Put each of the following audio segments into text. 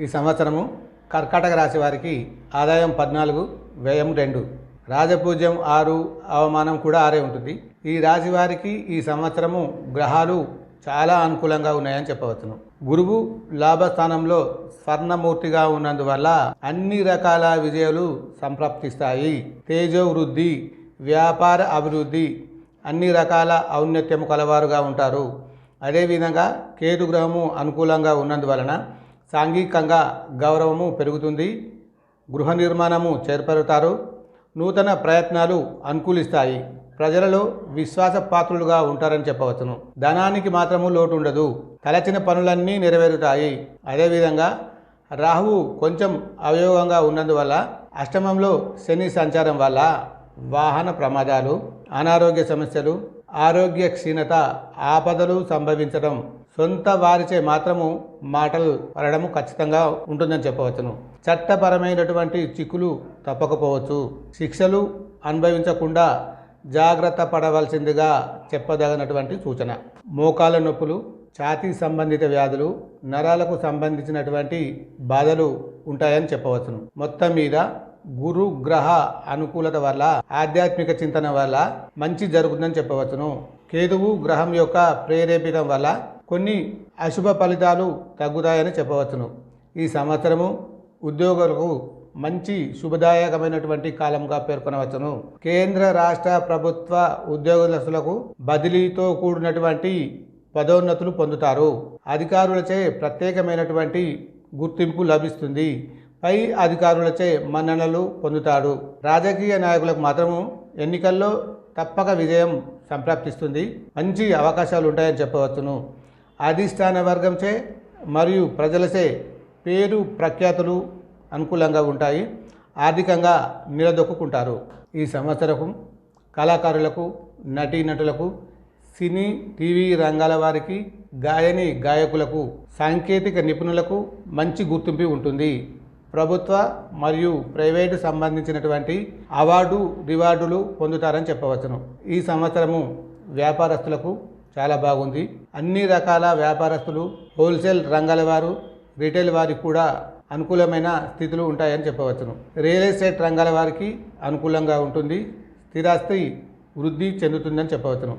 ఈ సంవత్సరము కర్కాటక రాశి వారికి ఆదాయం పద్నాలుగు వ్యయం రెండు. రాజపూజ్యం ఆరు అవమానం కూడా ఆరే ఉంటుంది. ఈ రాశి వారికి ఈ సంవత్సరము గ్రహాలు చాలా అనుకూలంగా ఉన్నాయని చెప్పవచ్చును. గురువు లాభస్థానంలో స్వర్ణమూర్తిగా ఉన్నందువల్ల అన్ని రకాల విజయాలు సంప్రాప్తిస్తాయి. తేజో వృద్ధి వ్యాపార అభివృద్ధి అన్ని రకాల ఔన్నత్యము కలవారుగా ఉంటారు. అదేవిధంగా కేతు గ్రహము అనుకూలంగా ఉన్నందువలన సాంఘికంగా గౌరవము పెరుగుతుంది. గృహ నిర్మాణము చేర్పరుతారు. నూతన ప్రయత్నాలు అనుకూలిస్తాయి. ప్రజలలో విశ్వాసపాత్రులుగా ఉంటారని చెప్పవచ్చును. ధనానికి మాత్రము లోటు ఉండదు తలచిన పనులన్నీ నెరవేరుతాయి. అదేవిధంగా రాహువు కొంచెం అవయోగంగా ఉన్నందువల్ల అష్టమంలో శని సంచారం వల్ల వాహన ప్రమాదాలు అనారోగ్య సమస్యలు ఆరోగ్య క్షీణత ఆపదలు సంభవించడం సొంత వారిచే మాత్రము మాటలు పడడము ఖచ్చితంగా ఉంటుందని చెప్పవచ్చును. చట్టపరమైనటువంటి చిక్కులు తప్పకపోవచ్చు. శిక్షలు అనుభవించకుండా జాగ్రత్త పడవలసిందిగా చెప్పదగినటువంటి సూచన. మోకాల నొప్పులు ఛాతీ సంబంధిత వ్యాధులు నరాలకు సంబంధించినటువంటి బాధలు ఉంటాయని చెప్పవచ్చును. మొత్తం మీద గురు గ్రహ అనుకూలత వల్ల ఆధ్యాత్మిక చింతన వల్ల మంచి జరుగుతుందని చెప్పవచ్చును. కేతువు గ్రహం యొక్క ప్రేరేపితం వల్ల కొన్ని అశుభ ఫలితాలు తగ్గుతాయని చెప్పవచ్చును. ఈ సంవత్సరము ఉద్యోగులకు మంచి శుభదాయకమైనటువంటి కాలంగా పేర్కొనవచ్చును. కేంద్ర రాష్ట్ర ప్రభుత్వ ఉద్యోగస్తులకు బదిలీతో కూడినటువంటి పదోన్నతులు పొందుతారు. అధికారులచే ప్రత్యేకమైనటువంటి గుర్తింపు లభిస్తుంది. పై అధికారులచే మన్ననలు పొందుతాడు రాజకీయ నాయకులకు మాత్రము ఎన్నికల్లో తప్పక విజయం సంప్రాప్తిస్తుంది. మంచి అవకాశాలు ఉంటాయని చెప్పవచ్చును. అధిష్టాన వర్గంచే మరియు ప్రజలచే పేరు ప్రఖ్యాతులు అనుకూలంగా ఉంటాయి. ఆర్థికంగా నిలదొక్కుంటారు ఈ సంవత్సరం కళాకారులకు నటీనటులకు సినీ టీవీ రంగాల వారికి గాయని గాయకులకు సాంకేతిక నిపుణులకు మంచి గుర్తింపు ఉంటుంది. ప్రభుత్వ మరియు ప్రైవేటు సంబంధించినటువంటి అవార్డు రివార్డులు పొందుతారని చెప్పవచ్చును. ఈ సంవత్సరము వ్యాపారస్తులకు చాలా బాగుంది. అన్ని రకాల వ్యాపారస్తులు హోల్సేల్ రంగాల వారు రిటైల్ వారికి కూడా అనుకూలమైన స్థితులు ఉంటాయని చెప్పవచ్చును. రియల్ ఎస్టేట్ రంగాల వారికి అనుకూలంగా ఉంటుంది. స్థిరాస్తి వృద్ధి చెందుతుందని చెప్పవచ్చును.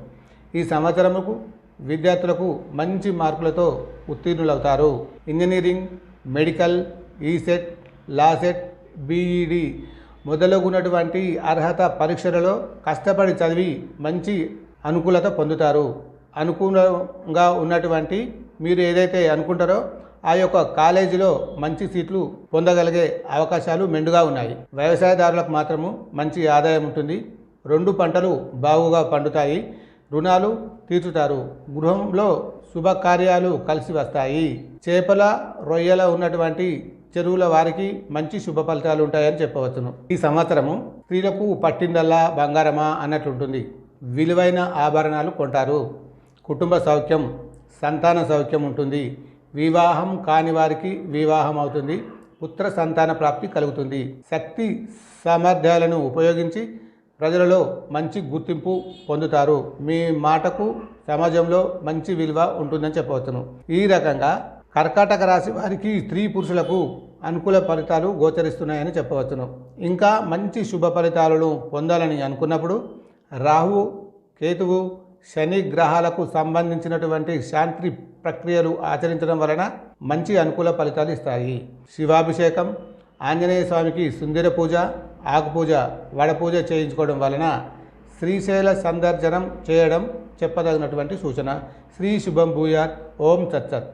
ఈ సంవత్సరముకు విద్యార్థులకు మంచి మార్కులతో ఉత్తీర్ణులవుతారు. Engineering medical ECET LAWCET BEd మొదలగునటువంటి అర్హత పరీక్షలలో కష్టపడి చదివి మంచి అనుకూలత పొందుతారు. అనుకూలంగా ఉన్నటువంటి మీరు ఏదైతే అనుకుంటారో ఆ యొక్క కాలేజీలో మంచి సీట్లు పొందగలిగే అవకాశాలు మెండుగా ఉన్నాయి. వ్యవసాయదారులకు మాత్రము మంచి ఆదాయం ఉంటుంది. రెండు పంటలు బాగుగా పండుతాయి. రుణాలు తీర్చుతారు. గృహంలో శుభకార్యాలు కలిసి వస్తాయి. చేపల రొయ్యల ఉన్నటువంటి చెరువుల వారికి మంచి శుభ ఫలితాలు ఉంటాయని చెప్పవచ్చును. ఈ సంవత్సరము స్త్రీలకు పట్టిందల్లా బంగారమా అన్నట్లుంటుంది. విలువైన ఆభరణాలు కొంటారు. కుటుంబ సౌఖ్యం సంతాన సౌఖ్యం ఉంటుంది. వివాహం కాని వారికి వివాహం అవుతుంది. పుత్ర సంతాన ప్రాప్తి కలుగుతుంది. శక్తి సామర్థ్యాలను ఉపయోగించి ప్రజలలో మంచి గుర్తింపు పొందుతారు. మీ మాటకు సమాజంలో మంచి విలువ ఉంటుందని చెప్పవచ్చును. ఈ రకంగా కర్కాటక రాశి వారికి స్త్రీ పురుషులకు అనుకూల ఫలితాలు గోచరిస్తున్నాయని చెప్పవచ్చును. ఇంకా మంచి శుభ ఫలితాలను పొందాలని అనుకున్నప్పుడు రాహువు కేతువు శని గ్రహాలకు సంబంధించినటువంటి శాంతి ప్రక్రియలు ఆచరించడం వలన మంచి అనుకూల ఫలితాలు ఇస్తాయి. శివాభిషేకం ఆంజనేయ స్వామికి సుందర పూజ ఆకుపూజ వడపూజ వడ పూజ చేయించుకోవడం వలన శ్రీశైల సందర్శనం చేయడం చెప్పదగినటువంటి సూచన. శ్రీ శుభం భూయాత్ ఓం సత్సత్